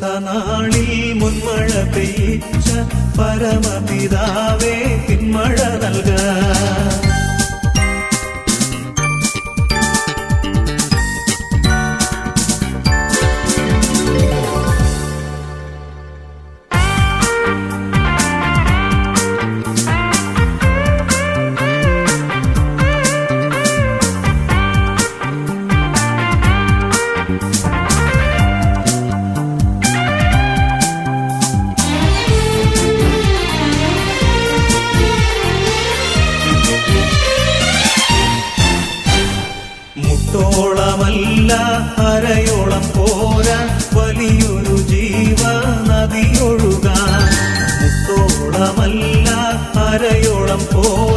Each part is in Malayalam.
ഓർത്ത നാളിൽ മുൻമഴ പെയ്ച്ച പരമപിതാവേ പിന്മഴ നൽകാം കരയോളം പോ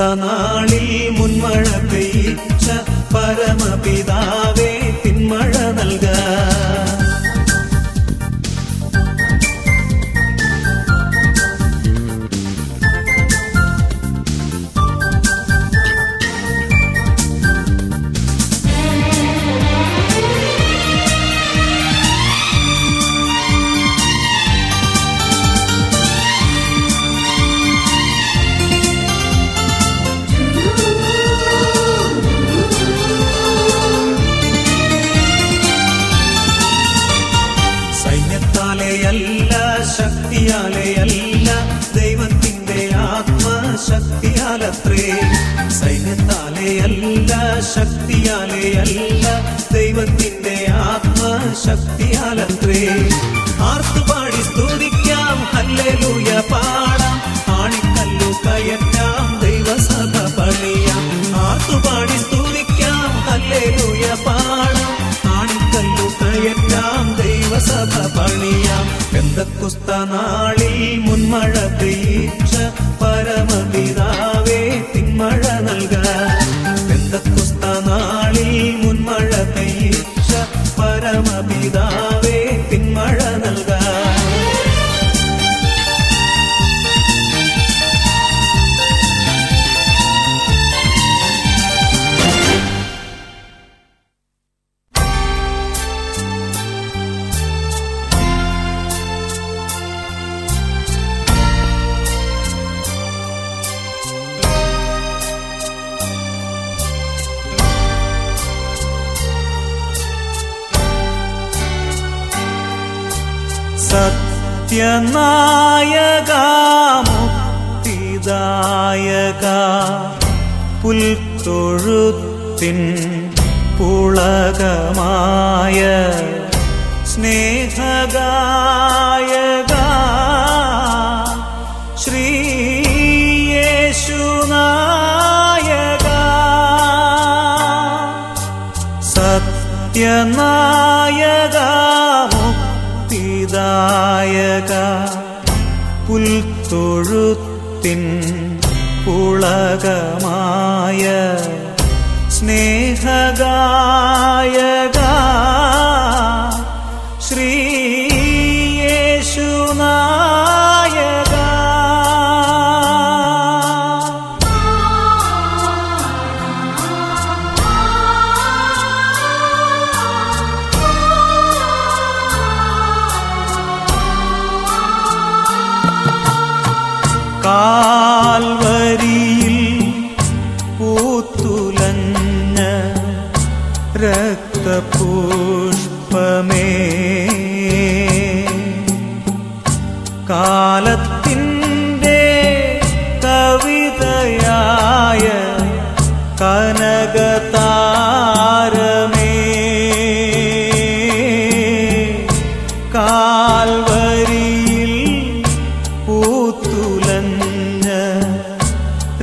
sana കുസ്തനാളി മുൻമഴ പരമ പരമതി സത്യനായക മുക്തിദായക പുൽത്തൊഴുത്തിൻ പുളകമായ സ്നേഹഗായക. ശ്രീയേശുനായക. സത്യനായ പുളകമായ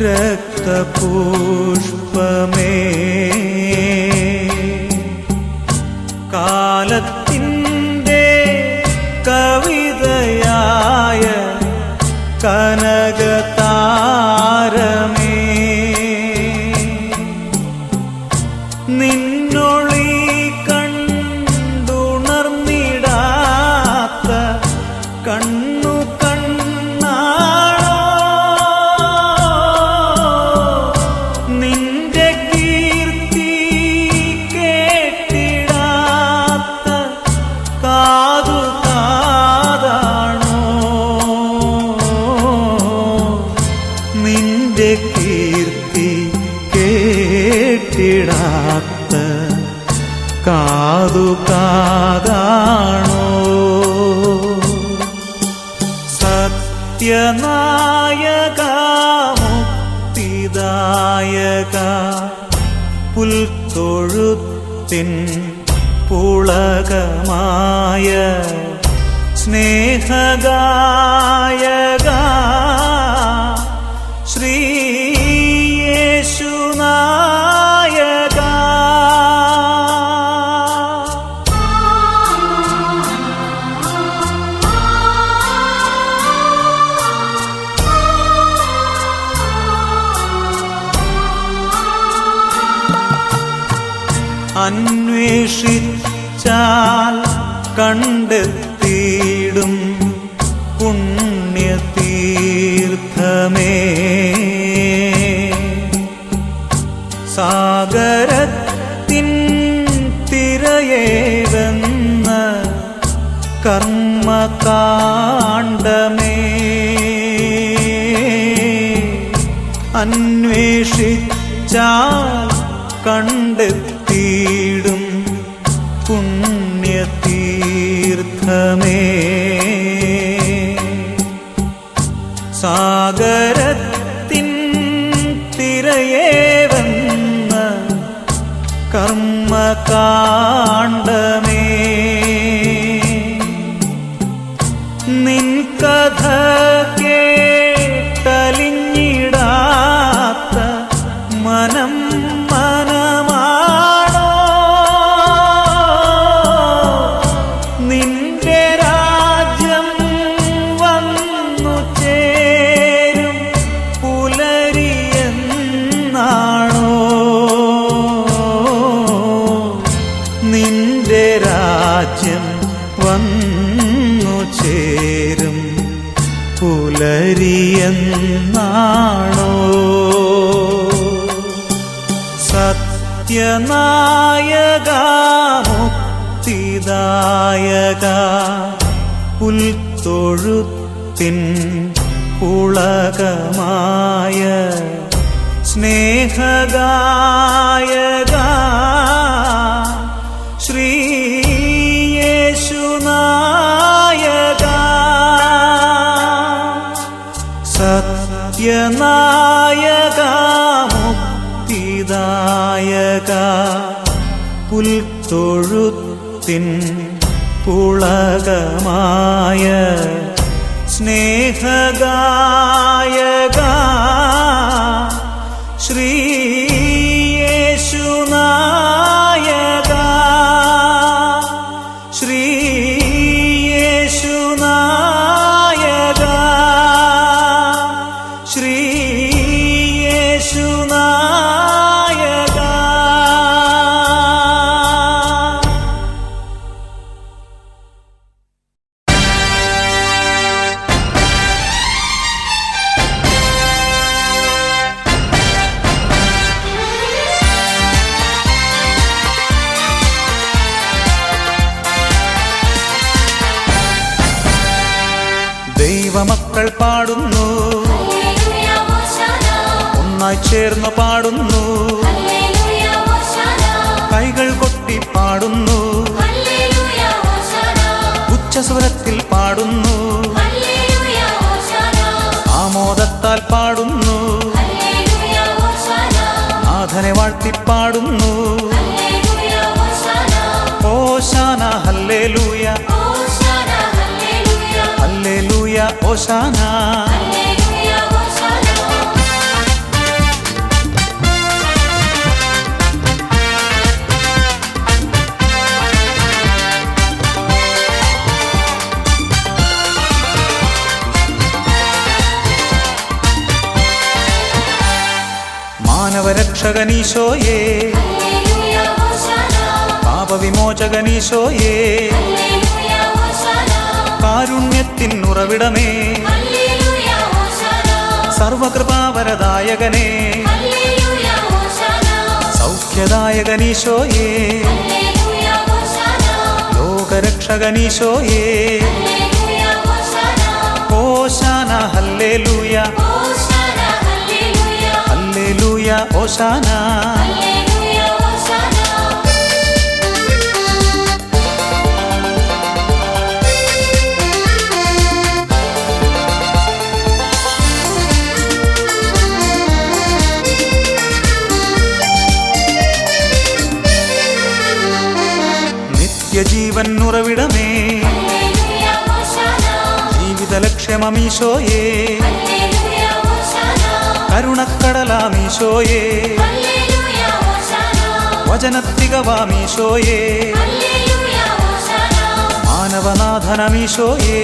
രക്തപുഷ്പമേ. കാലത്ത് കാതു കാതാണോ? സത്യനായക മുക്തിദായക പുൽത്തൊഴുത്തിൻ പുളകമായ സ്നേഹഗായക 자 ശ്രീയേശുനായക. സത്യനായക മുക്തിദായക. പുൽത്തൊഴുത്തിൻ പുളകമായ സ്നേഹഗായ ഒന്നായി ചേർന്ന് പാടുന്നു. കൈകൾ കൊട്ടി പാടുന്നു. ഉച്ചസ്വരത്തിൽ പാടുന്നു. ആമോദത്താൽ പാടുന്നു. ആധനെ നാഥനെ വാഴ്ത്തി പാടുന്നു ഓശാന ഹല്ലേ ലൂയ ഹല്ലേ ലൂയ ഓശാന. ഹോശാന പാപവിമോചകനീശോയേ. കാരുണ്യത്തിൻ ഉറവിടമേ. സർവകൃപാവരദായകനേ. സൗഖ്യദായകനീശോയേ. ലോകരക്ഷകനീശോയേ. ഓശാന ഹോശാന ഹല്ലേലൂയ. ഹല്ലേലൂയ ഓശാന ഹല്ലേലൂയ ഹോശാന നിത്യജീവൻ ഉറവിടമേ ഹല്ലേലൂയ ഹോശാന ജീവിത ലക്ഷ്യമീശോയേ ഹല്ലേലൂയ ഹോശാന ഹോശാന വചനത്തികവാമീശോയേ. മാനവനാഥനമീശോയേ.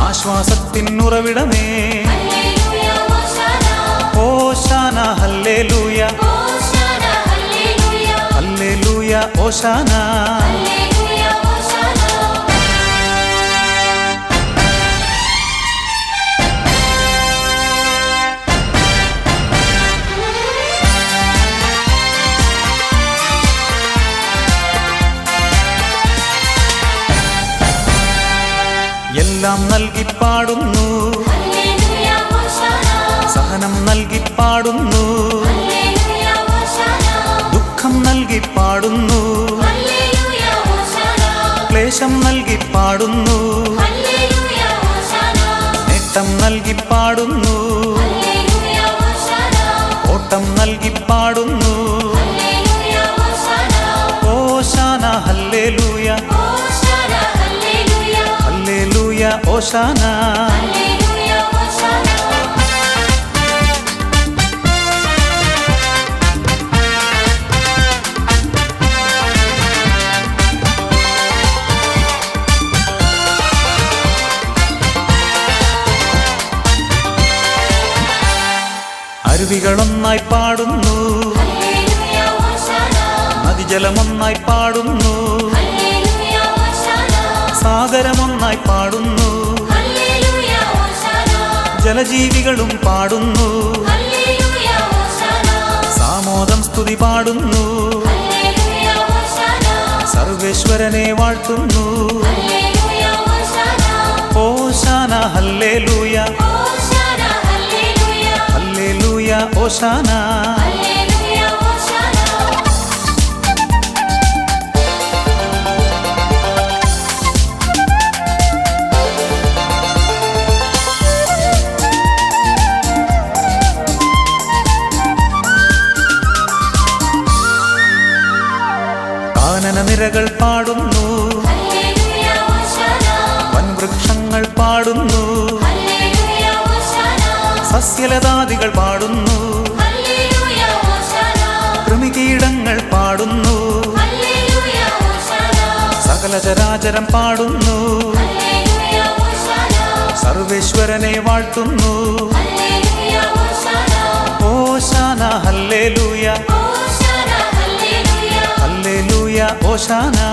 ആശ്വാസത്തിനുറവിടമേ. ഓശാന ഹല്ലേ ലൂയ ഹല്ലേലൂയ. ഹല്ലേലൂയ ഓശാന ഹോശാന അരുവികളൊന്നായി പാടുന്നു. നദിജലമൊന്നായി പാടുന്നു. ജലജീവികളും പാടുന്നു ഹല്ലേലൂയ ഹോശാന സാമോദം സ്തുതി പാടുന്നു ഹല്ലേലൂയ ഹോശാന സർവേശ്വരനെ വാഴ്ത്തുന്നു ഹല്ലേലൂയ ഹോശാന ഓശാന ഹല്ലേലൂയ ഹോശാന ഹല്ലേലൂയ ഹല്ലേലൂയ ഓശാന വനചരകൾ പാടുന്നു. വൻവൃക്ഷങ്ങൾ പാടുന്നു. സസ്യലതാദികൾ പാടുന്നു. കൃമികീടങ്ങൾ പാടുന്നു. സകലചരാചരം പാടുന്നു. സർവേശ്വരനെ വാഴ്ത്തുന്നു. ഓശാന ഹല്ലേലൂയ. ওসানা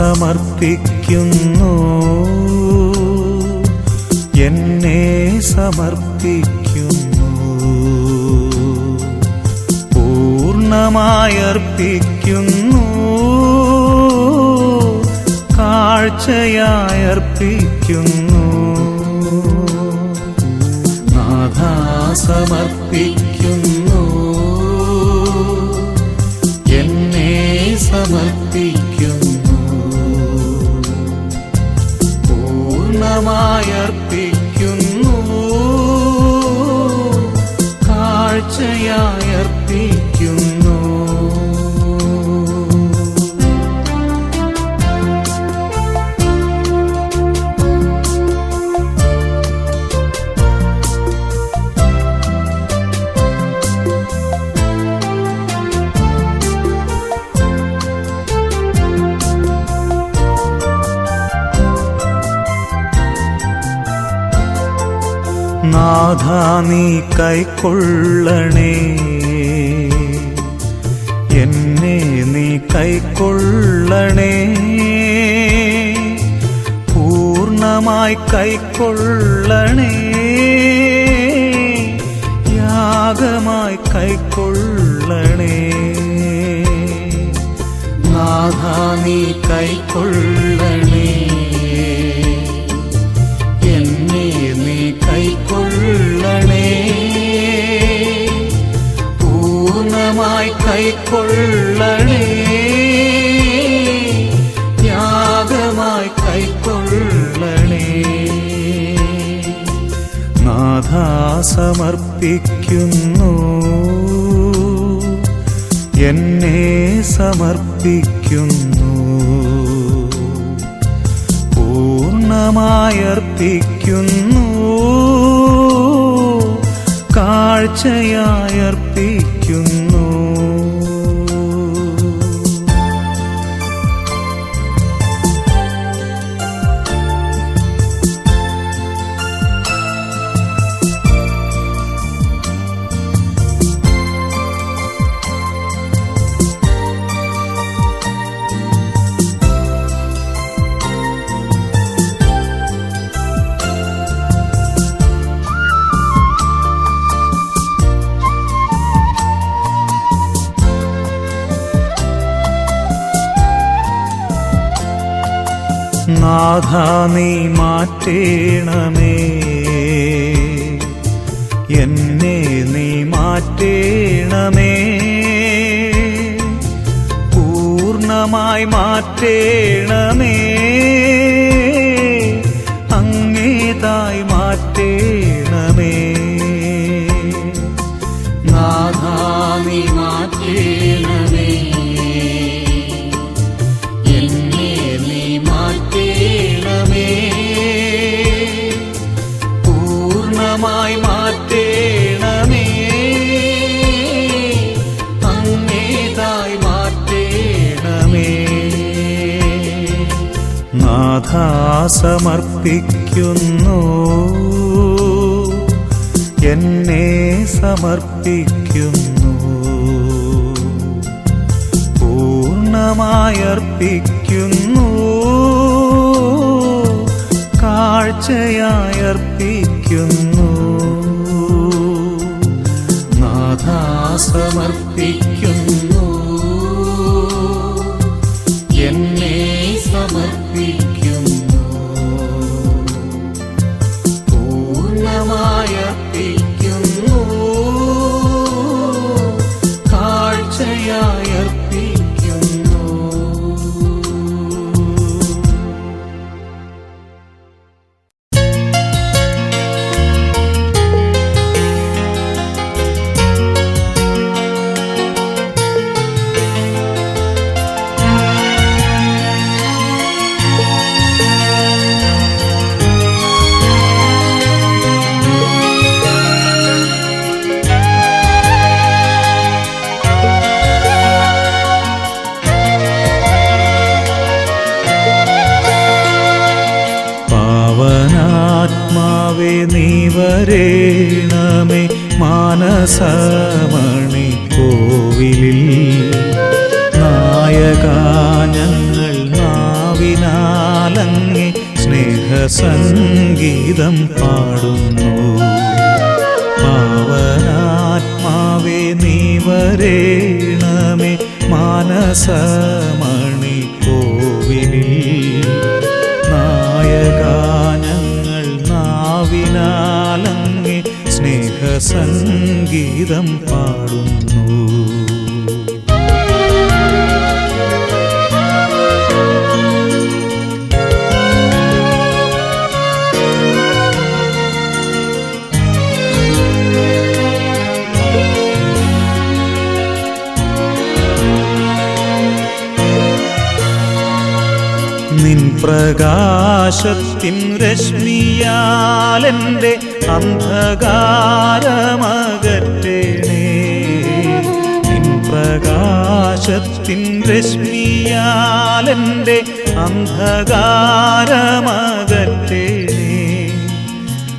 സമർപ്പിക്കുന്നു. എന്നെ സമർപ്പിക്കുന്നു. പൂർണമായർപ്പിക്കുന്നു കാഴ്ചയായർപ്പിക്കുന്നു നാഥ സമർപ്പിക്കുന്നു. എന്നെ സമർപ്പിക്കുന്നു നാഥ നീ കൈക്കൊള്ളണേ. എന്നെ നീ കൈക്കൊള്ളണേ. പൂർണമായി കൈക്കൊള്ളണേ. യാഗമായി കൈക്കൊള്ളണേ. നാഥ നീ കൈക്കൊള്ളണേ. കൈക്കൊള്ളണേ. ത്യാഗമായി കൈക്കൊള്ളണേ. നാഥ സമർപ്പിക്കുന്നു. എന്നെ സമർപ്പിക്കുന്നു. പൂർണമായർപ്പിക്കുന്നു കാഴ്ചയായർപ്പിക്കുന്നു. നാഥ നീ മാറ്റേണമേ. എന്നെ നീ മാറ്റേണമേ. പൂർണമായി മാറ്റേണമേ. നാഥ സമർപ്പിക്കുന്നു എന്നെ സമർപ്പിക്കുന്നു. പൂർണ പൂർണമായർപ്പിക്കുന്നു കാഴ്ചയായർപ്പിക്കുന്നു. നാഥ സമർപ്പിക്കുന്നു വരേണമേ മാനസമണി കോവിലിൽ. നായകാനങ്ങൾ നാവിനാലങ്ങി സ്നേഹസംഗീതം പാടുന്നു പ്രകാശത്തിൻ രശ്മിയാലെന്റെ അന്ധകാരമകറ്റേണേ. നിൻ പ്രകാശത്തിൻ രശ്മിയാലെന്റെ അന്ധകാരമകറ്റേണേ.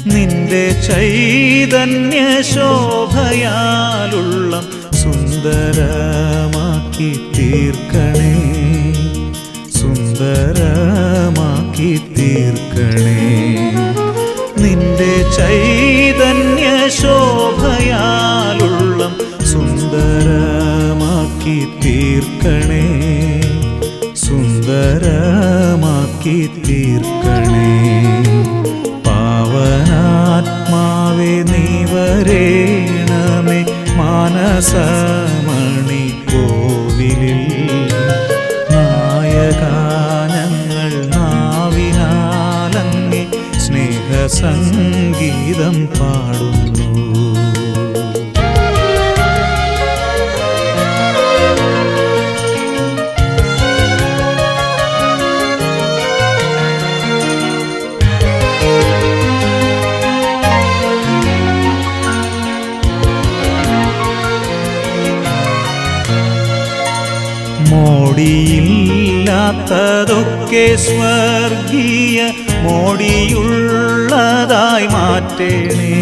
നിന്റെ ചൈതന്യ ശോഭയാലുള്ള സുന്ദരമാക്കി തീർക്കണേ. സുന്ദരമാക്കി തീർക്കണേ നിന്റെ ചൈതന്യ ശോഭയാലുള്ള സുന്ദരമാക്കി തീർക്കണേ സുന്ദരമാക്കി തീർക്കണേ പാവനാത്മാവേ നീ വരേണമേ മാനസമണി സ്നേഹസംഗീതം പാടുന്നു. മോടിയില്ലാത്തതൊക്കെ സ്വർഗീയ മോടിയുള്ളതായി മാറ്റേണേ.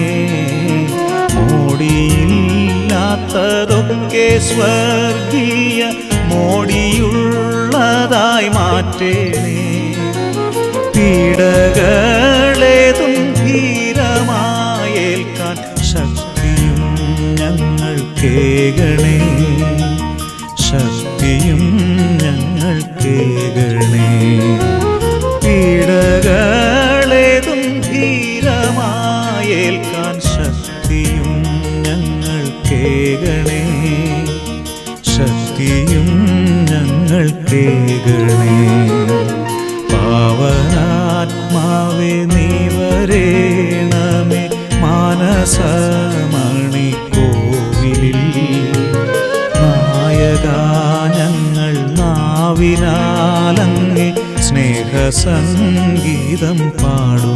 മോടിയില്ലാത്തതൊക്കെ സ്വർഗീയ മോടിയുള്ളതായി മാറ്റേണേ. പീഡകളേതും ധീരമായേൽക്കാൻ ശക്തിയും ഞങ്ങൾ കേകണേ. ശക്തിയും ഞങ്ങൾ കേകണേ. സ്നേഹസംഗീതം പാടുന്നു